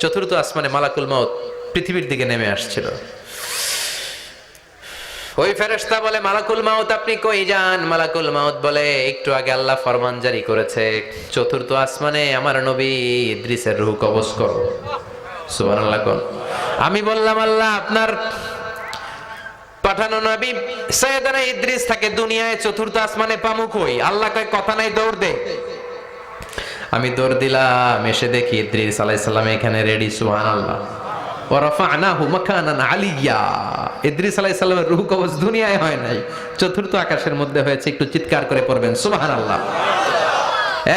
চতুর্থ আসমানে মালাকুল মাউত পৃথিবীর দিকে নেমে আসছিল। ওই ফেরেশতা বলে, মালাকুল মাউত, আপনি কই যান? মালাকুল মাউত বলে, একটু আগে আল্লাহ ফরমান জারি করেছে, চতুর্থ আসমানে আমার নবী ইদ্রিসের রূহ কবজ করো। সুবহানাল্লাহ কোন। আমি বললাম, আল্লাহ, আপনার পাঠানো নবী সৈয়দনা ইদ্রিস থাকে দুনিয়ায়, চতুর্থ আসমানে পামু কই আল্লাহ কয়, কথা নাই, দৌড় দে। আমি দৌড় দিলাম, এসে দেখি ইদ্রিস আলাইহিস সালাম এখানে রেডি সালামের কবজ দুনিয়ায় হয় নাই। চতুর্থ আকাশের মধ্যে হয়েছে, একটু চিৎকার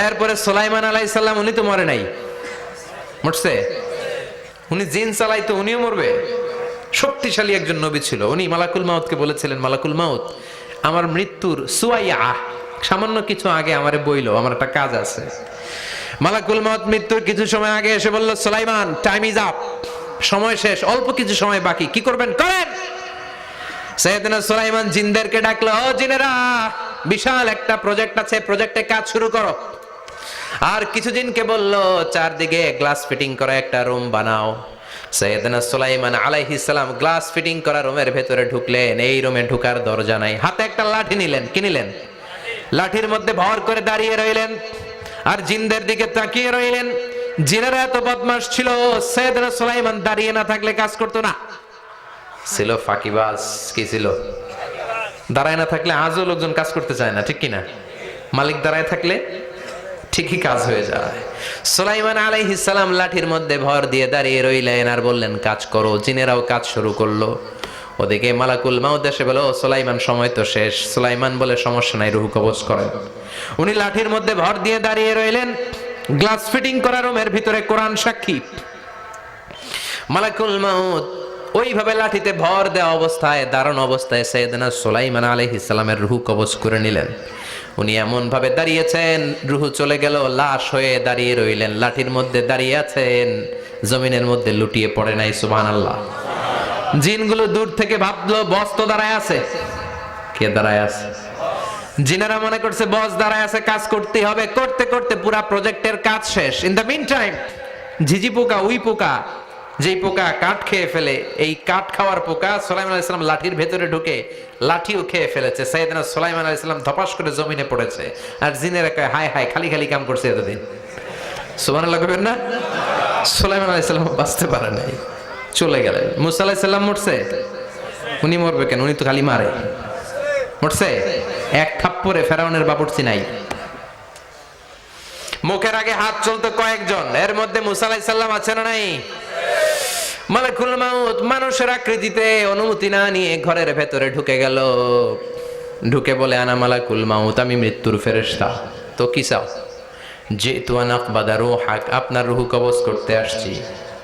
এরপরে সুলাইমান আলাইহিস সালাম, উনি তো মরে নাই। উনি জিন চালাইতো উনিও মরবে। শক্তিশালী একজন নবী ছিল। উনি মালাকুল মাউতকে বলেছিলেন, মালাকুল মাউত, আমার মৃত্যুর সুয়াইয়া সামান্য কিছু আগে আমারে বইলো, আমার একটা কাজ আছে। মালাকুল মাউত মৃত্যুর কিছু সময় আগে এসে বলল, সুলাইমান টাইম ইজ আপ সময় শেষ, অল্প কিছু সময় বাকি, কি করবেন? করেন! সৈয়দনা সুলাইমান জিনদেরকে ডাকলো, ও জিনেরা, বিশাল একটা প্রজেক্ট আছে প্রজেক্টে কাজ শুরু করো। আর কিছু জিনকে বলল, চারদিকে গ্লাস ফিটিং করা একটা রুম বানাও। সৈয়দনা সুলাইমান আলাইহিস সালাম গ্লাস ফিটিং করা রুমের ভেতরে ঢুকলেন, এই রুমে ঢুকার দরজা নাই। হাতে একটা লাঠি নিলেন, কি নিলেন? লাঠির মধ্যে ভর করে দাঁড়িয়ে রইলেন। আর জিনদের দিকে তাকিয়ে রইলেন। জিনেরা এত বদমাস ছিল সৈয়দনা সুলাইমান দাঁড়িয়ে না থাকলে কাজ করতো না। ছিল ফাঁকিবাজ, কি ছিল? দাঁড়ায় না থাকলে আজও লোকজন কাজ করতে চায় না, ঠিক কিনা মালিক দাঁড়ায় থাকলে ঠিকই কাজ হয়ে যায়। সুলাইমান আলাইহিস সালাম লাঠির মধ্যে ভর দিয়ে দাঁড়িয়ে রইলেন আর বললেন, কাজ করো। জিনেরাও কাজ শুরু করল। ওদিকে মালাকুল মাউদ এসে বলো সোলাইমান, সময় তো শেষ। সোলাইমান বলে, সমস্যা নাই, রুহু কবজ করেন। উনি লাঠির মধ্যে ভর দিয়ে দাঁড়িয়ে রইলেন। গ্লাস ফিটিং করা রুমের ভিতরে কোরআন সাক্ষী। মালাকুল মাউদ ওইভাবে লাঠিতে ভর দেওয়া অবস্থায়, দারুণ অবস্থায় সৈয়দনা সোলাইমান আলাইহিস সালামের রুহু কবজ করে নিলেন। উনি এমন ভাবে দাঁড়িয়েছেন, রুহু চলে গেল, লাশ হয়ে দাঁড়িয়ে রইলেন। লাঠির মধ্যে দাঁড়িয়ে আছেন, জমিনের মধ্যে লুটিয়ে পড়ে নাই, সুবহানাল্লাহ। জিনগুলো দূর থেকে ভাবলো, বস তো দাঁড়ায় আছে। কে দাঁড়ায় আছে? জিনেরা মনে করছে, বস দাঁড়ায় আছে, কাজ করতে হবে। করতে করতে পুরা প্রজেক্টের কাজ শেষ। ইন দ্য মিন টাইম ঝিঝি পোকা, উই পোকা, যেই পোকা কাঠ খেয়ে ফেলে, এই কাঠ খাওয়ার পোকা সোলাইমান আলাইসালাম লাঠির ভেতরে ঢুকে লাঠিও খেয়ে ফেলেছে। সাইদিনা সোলাইমান আলাইসালাম ধপাস করে জমিনে পড়েছে। আর জিনেরা কয়, হায় হায়, খালি খালি কাম করছে এতদিন। সুমান লাগবেন না? সোলাইমান আলাইসালাম বাঁচতে পারে নাই। চলে গেলেন। মুসা মরছে? উনি মরবে কেন? উনি তো খালি মারে। মরছে? এক থাপ্পরে ফেরাউনের বাবুর্চি নাই। মুখের আগে হাত চলতো কয়েকজন। এর মধ্যে মুসা আছে না নাই? মালাকুল মাউত মানুষের আকৃতিতে অনুমতি না নিয়ে ঘরের ভেতরে ঢুকে গেল। ঢুকে বলে, আনা মালাকুল মাউত, আমি মৃত্যুর ফেরেশতা। তো কি চাও? যে তুয়ানাক বাদারু হাক আপনার রুহু কবজ করতে আসছি।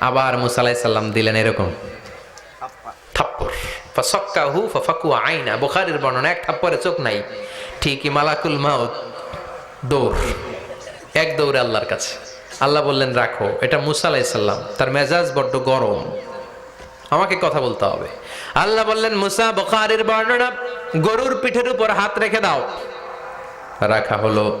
আবার মুসালাই সাল্লাম দিলেন এরকম। থাপ্পর হু বুখারির বর্ণনা চোখ নাই। ঠিকই মালাকুল দৌড়। এক দৌড়ে কাছে। বললেন, রাখো, এটা তার মেজাজ বড্ড গরম। আমাকে কথা বলতে হবে। আল্লাহ বললেন, মুসা, বখারের বর্ণনা, গরুর পিঠের উপর হাত রেখে দাও। রাখা হলো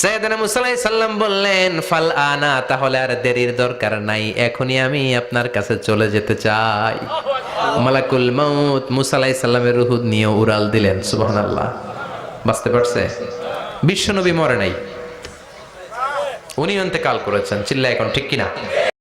সৈয়দনা মুসালাই সাল্লাম বললেন ফাল আনা তাহলে আর দেরির দরকার নাই এখনই আমি আপনার কাছে চলে যেতে চাই। মালাকুল মাউত মুসালাই সাল্লামের নিয়ে উড়াল দিলেন সুবহানাল্লাহ। বাঁচতে পারছে? বিশ্বনবী মরে নাই। উনি অন্তেকাল করেছেন চিল্লা এখন ঠিক কিনা?